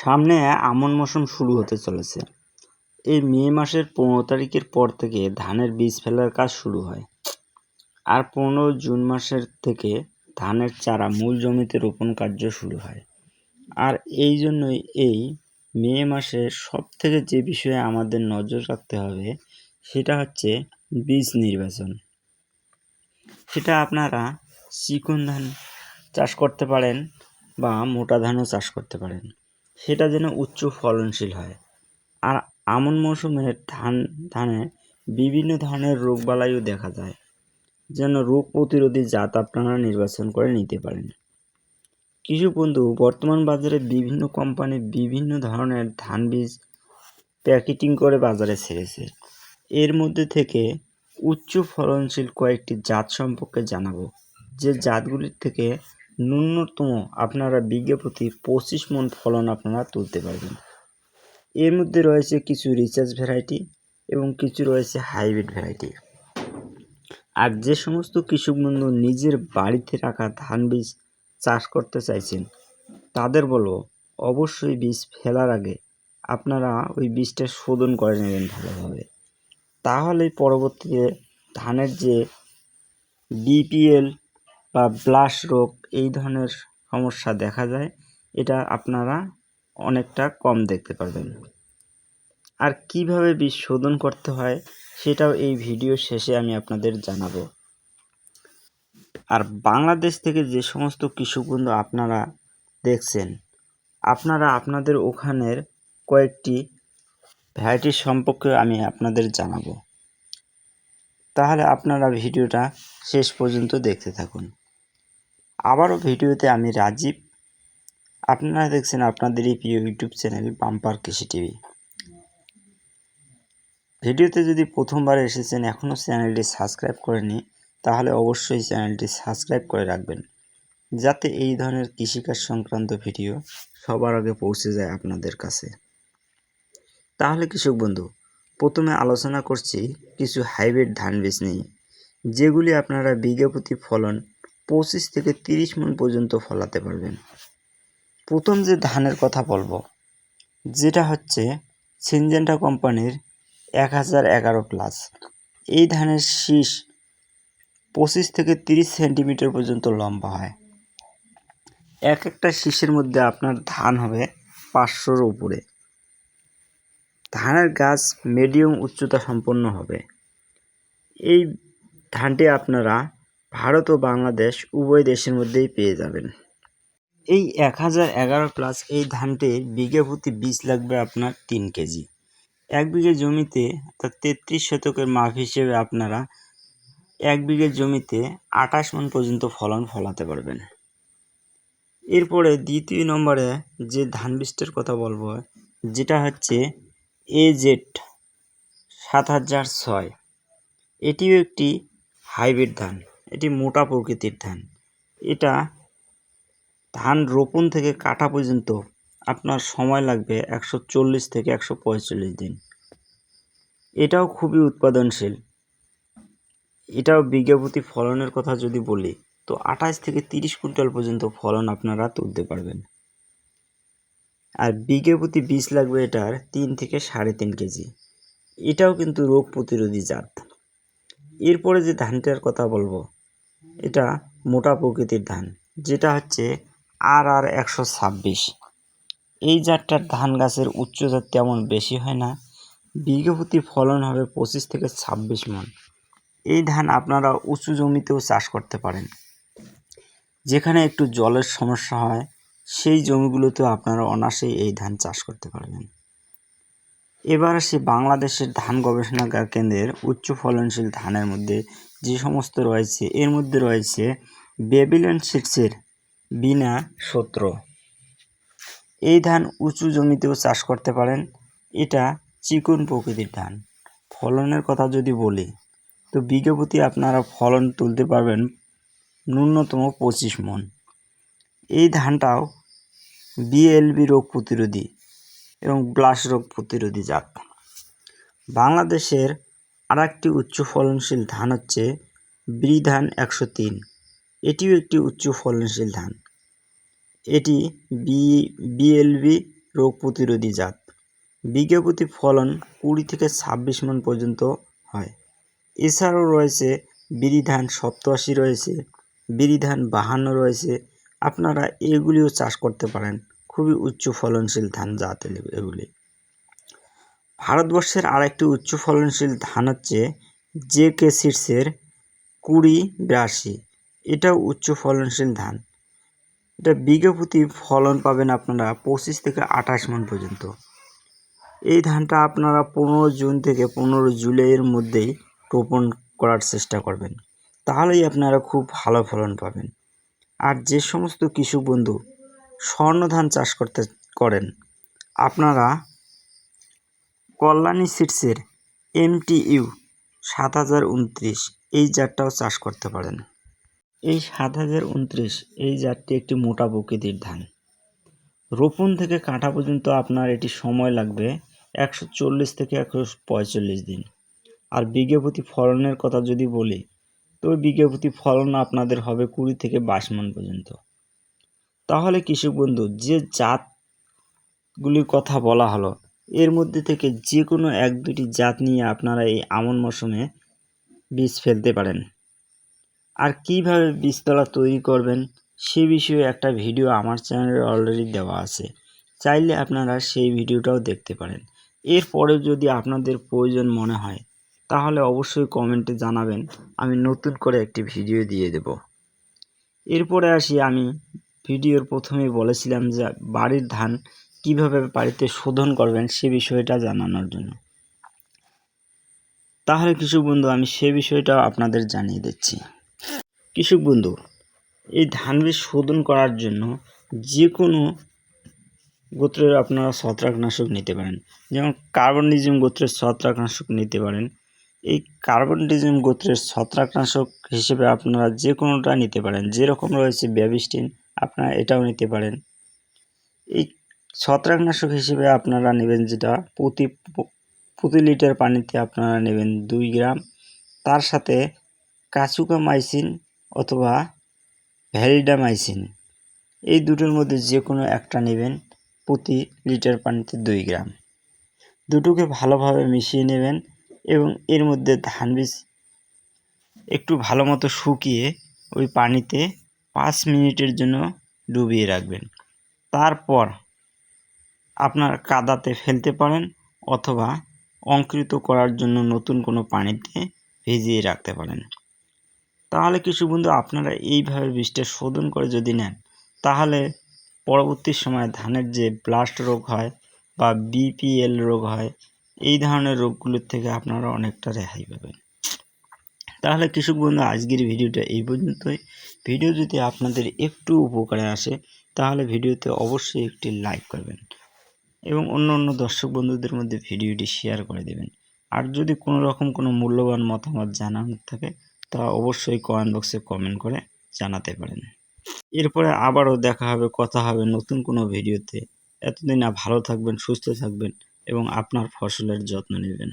সামনে আমন মৌসুম শুরু হতে চলেছে। এই মে মাসের পনেরো তারিখের পর থেকে ধানের বীজ ফেলার কাজ শুরু হয়। আর পনেরো জুন মাসের থেকে ধানের চারা মূল জমিতে রোপণ কার্য শুরু হয়। আর এই জন্যই এই মে মাসে সব থেকে যে বিষয়ে আমাদের নজর রাখতে হবে, সেটা হচ্ছে বীজ নির্বাচন। সেটা আপনারা চিকন ধান চাষ করতে পারেন বা মোটা ধানও চাষ করতে পারেন। সেটা যেন উচ্চ ফলনশীল হয়। আর আমন মৌসুমের ধান, ধানে বিভিন্ন ধরনের রোগবালাইও দেখা যায়, যেন রোগ প্রতিরোধী জাত আপনারা নির্বাচন করে নিতে পারেন। কিছু বন্ধু, বর্তমান বাজারে বিভিন্ন কোম্পানি বিভিন্ন ধরনের ধান বীজ প্যাকেটিং করে বাজারে ছেড়েছে। এর মধ্যে থেকে উচ্চ ফলনশীল কয়েকটি জাত সম্পর্কে জানাব। যে জাতগুলির থেকে ন্যূনতম আপনারা বিঘে প্রতি পঁচিশ মন ফলন আপনারা তুলতে পারবেন। এর মধ্যে রয়েছে কিছু রিচার্জ ভ্যারাইটি এবং কিছু রয়েছে হাইব্রিড ভ্যারাইটি আর যে সমস্ত কৃষক বন্ধু নিজের বাড়িতে রাখা ধান বীজ চাষ করতে চাইছেন, তাদের বলো অবশ্যই বীজ ফেলার আগে আপনারা ওই বীজটা শোধন করে নেবেন ভালোভাবে। তাহলে পরবর্তীতে ধানের যে বিপিএল বা ব্লাশ রোগ এই ধরনের সমস্যা দেখা যায়, এটা আপনারা অনেকটা কম দেখতে পারবেন। আর কীভাবে বীজ শোধন করতে হয় সেটাও এই ভিডিও শেষে আমি আপনাদের জানাব। আর বাংলাদেশ থেকে যে সমস্ত কৃষক বন্ধু আপনারা দেখছেন, আপনারা আপনাদের ওখানের কয়েকটি ভ্যারাইটির সম্পর্কে আমি আপনাদের জানাব। তাহলে আপনারা ভিডিওটা শেষ পর্যন্ত দেখতে থাকুন। আবারও ভিডিওতে আমি রাজীব। আপনারা দেখছেন আপনাদেরই প্রিয় YouTube channel bumper Krishi TV. ভিডিওতে যদি প্রথমবার এসেছেন এখনও চ্যানেলটি সাবস্ক্রাইব করেনি তাহলে অবশ্যই চ্যানেলটি সাবস্ক্রাইব করে রাখবেন, যাতে এই ধরনের কৃষিকাজ সংক্রান্ত ভিডিও সবার আগে পৌঁছে যায় আপনাদের কাছে। তাহলে কৃষক বন্ধু, প্রথমে আলোচনা করছি কিছু হাইব্রিড ধান বীজ নিয়ে, যেগুলি আপনারা বিঘে প্রতি ফলন পঁচিশ থেকে তিরিশ মন পর্যন্ত ফলাতে পারবেন। প্রথম যে ধানের কথা বলব, যেটা হচ্ছে সিনজেন্টা কোম্পানির এক হাজার এগারো প্লাস। এই ধানের শীষ পঁচিশ থেকে তিরিশ সেন্টিমিটার পর্যন্ত লম্বা হয়। এক একটা শীষের মধ্যে আপনার ধান হবে পাঁচশোর উপরে। ধানের গাছ মিডিয়াম উচ্চতা সম্পন্ন হবে। এই ধানটি আপনারা ভারত ও বাংলাদেশ উভয় দেশের মধ্যেই পেয়ে যাবেন। এই এক হাজার এগারো প্লাস এই ধানটির বিঘে প্রতি বীজ লাগবে আপনার তিন কেজি। এক বিঘে জমিতে অর্থাৎ তেত্রিশ শতকের মাপ হিসেবে আপনারা এক বিঘে জমিতে আঠাশ মন পর্যন্ত ফলন ফলাতে পারবেন। এরপরে দ্বিতীয় নম্বরে যে ধান বীজটার কথা বলব, যেটা হচ্ছে এ জেড সাত হাজার ছয়। এটিও একটি হাইব্রিড ধান। এটি মোটা প্রকৃতির ধান। এটা ধান রোপণ থেকে কাটা পর্যন্ত আপনার সময় লাগবে একশো চল্লিশ থেকে একশো পঁয়তাল্লিশ দিন। এটাও খুবই উৎপাদনশীল। এটাও প্রতি ফলনের কথা যদি বলি, তো আঠাশ থেকে তিরিশ কুইন্টাল পর্যন্ত ফলন আপনারা তুলতে পারবেন। আর প্রতি বীজ লাগবে এটার তিন থেকে সাড়ে তিন কেজি। এটাও কিন্তু রোগ প্রতিরোধী জাত। এরপরে যে ধানটার কথা বলব এটা মোটা প্রকৃতির ধান, যেটা হচ্ছে আর আর একশো ছাব্বিশ। এই জাতটার ধান গাছের উচ্চতা তেমন বেশি হয় না, বিঘে প্রতি ফলন হবে পঁচিশ থেকে ছাব্বিশ মন। এই ধান আপনারা উঁচু জমিতেও চাষ করতে পারেন। যেখানে একটু জলের সমস্যা হয়, সেই জমিগুলোতেও আপনারা অনায়াসেই এই ধান চাষ করতে পারবেন। এবার আসি বাংলাদেশের ধান গবেষণাগার কেন্দ্রের উচ্চ ফলনশীল ধানের মধ্যে যে সমস্ত রয়েছে, এর মধ্যে রয়েছে বেবিলন সিটসের বিনা সত্র। এই ধান উঁচু জমিতেও চাষ করতে পারেন, এটা চিকন প্রকৃতির ধান। ফলনের কথা যদি বলি, তো বিঘে প্রতি আপনারা ফলন তুলতে পারবেন ন্যূনতম পঁচিশ মন। এই ধানটাও বিএলবি রোগ প্রতিরোধী। এবং ব্লাস রোগ প্রতিরোধী জাত। বাংলাদেশের আর একটি উচ্চ ফলনশীল ধান হচ্ছে ব্রি ধান একশো তিন। এটিও একটি উচ্চ ফলনশীল ধান। এটি বি, বিএলবি রোগ প্রতিরোধী জাত। প্রতি ফলন কুড়ি থেকে ছাব্বিশ মন পর্যন্ত হয়। এছাড়াও রয়েছে বিরি ধান সপ্তআশি রয়েছে বিরি ধান বাহান্ন রয়েছে। আপনারা এগুলিও চাষ করতে পারেন। খুবই উচ্চ ফলনশীল ধান জাত এগুলি। ভারতবর্ষের আরেকটি উচ্চ ফলনশীল ধান হচ্ছে জে কে সিডসের কুড়ি বিরাশি। এটাও উচ্চ ফলনশীল ধান। এটা বিঘা প্রতি ফলন পাবেন আপনারা পঁচিশ থেকে আঠাশ মন পর্যন্ত। এই ধানটা আপনারা পনেরো জুন থেকে পনেরো জুলাইয়ের মধ্যেই রোপণ করার চেষ্টা করবেন। তাহলেই আপনারা খুব ভালো ফলন পাবেন। আর যে সমস্ত কৃষক বন্ধু স্বর্ণ ধান চাষ করতে করেন। আপনারা কল্যাণী সিডসের এমটিইউ সাত হাজার উনত্রিশ এই জাতটাও চাষ করতে পারেন। এই সাত হাজার উনত্রিশ এই জাতটি একটি মোটা প্রকৃতির ধান। রোপণ থেকে কাটা পর্যন্ত আপনার এটি সময় লাগবে একশো চল্লিশ থেকে একশো পঁয়তাল্লিশ দিন। আর বিঘে প্রতি ফলনের কথা যদি বলি, তো বিঘে প্রতি ফলন আপনাদের হবে কুড়ি থেকে বাইশ মন পর্যন্ত। তাহলে কৃষক বন্ধু যে জাতগুলির কথা বলা হলো, এর মধ্যে থেকে যে কোনো এক দুটি জাত নিয়ে আপনারা এই আমন মৌসুমে বীজ ফেলতে পারেন। আর কীভাবে বীজতলা তৈরি করবেন, সে বিষয়ে একটা ভিডিও আমার চ্যানেলে অলরেডি দেওয়া আছে। চাইলে আপনারা সেই ভিডিওটাও দেখতে পারেন। এরপরে যদি আপনাদের প্রয়োজন মনে হয়, তাহলে অবশ্যই কমেন্টে জানাবেন, আমি নতুন করে একটি ভিডিও দিয়ে দেব। এরপরে আসি আমি ভিডিওর প্রথমেই বলেছিলাম যে বাড়ির ধান কীভাবে বাড়িতে শোধন করবেন সে বিষয়টা জানানোর জন্য। তাহলে কৃষক বন্ধু, আমি সে বিষয়টাও আপনাদের জানিয়ে দিচ্ছি। কৃষক বন্ধু, এই ধান বীজ শোধন করার জন্য যে কোনো গোত্রের আপনারা ছত্রাকনাশক নিতে পারেন। যেমন কার্বনডিজিম গোত্রের ছত্রাকনাশক নিতে পারেন। এই কার্বনডিজিম গোত্রের ছত্রাকনাশক হিসেবে আপনারা যে কোনোটা নিতে পারেন। যেরকম রয়েছে ব্যাবিস্টিন আপনারা এটাও নিতে পারেন। এই ছত্রাকনাশক হিসেবে আপনারা নেবেন যেটা প্রতি প্রতি লিটার পানিতে আপনারা নেবেন দুই গ্রাম। তার সাথে কাচুকামাইসিন অথবা ভ্যালিডামাইসিন। এই দুটোর মধ্যে যে কোনো একটা নেবেন প্রতি লিটার পানিতে দুই গ্রাম। দুটোকে ভালোভাবে মিশিয়ে নেবেন এবং এর মধ্যে ধান বীজ একটু ভালো মতো শুকিয়ে ওই পানিতে পাঁচ মিনিটের জন্য ডুবিয়ে রাখবেন। তারপর আপনার কাদাতে ফেলতে পারেন অথবা অঙ্কুরিত করার জন্য নতুন কোনো পানিতে ভিজিয়ে রাখতে পারেন। তাহলে কিছু বন্ধু, আপনারা এইভাবে বীজটা শোধন করে যদি নেন, তাহলে পরবর্তী সময়ে ধানের যে ব্লাস্ট রোগ হয় বা বিপিএল রোগ হয়, এই ধরনের রোগগুলোর থেকে আপনারা অনেকটা রেহাই পাবেন। তাহলে কৃষক বন্ধু, আজকের ভিডিওটা এই পর্যন্তই। ভিডিও যদি আপনাদের একটু উপকারে আসে, তাহলে ভিডিওতে অবশ্যই একটি লাইক করবেন এবং অন্য অন্য দর্শক বন্ধুদের মধ্যে ভিডিওটি শেয়ার করে দেবেন। আর যদি কোনো রকম কোনো মূল্যবান মতামত জানানোর থাকে, তা অবশ্যই কমেন্ট বক্সে কমেন্ট করে জানাতে পারেন। এরপরে আবারও দেখা হবে, কথা হবে নতুন কোনো ভিডিওতে। এতদিন ভালো থাকবেন, সুস্থ থাকবেন এবং আপনার ফসলের যত্ন নেবেন।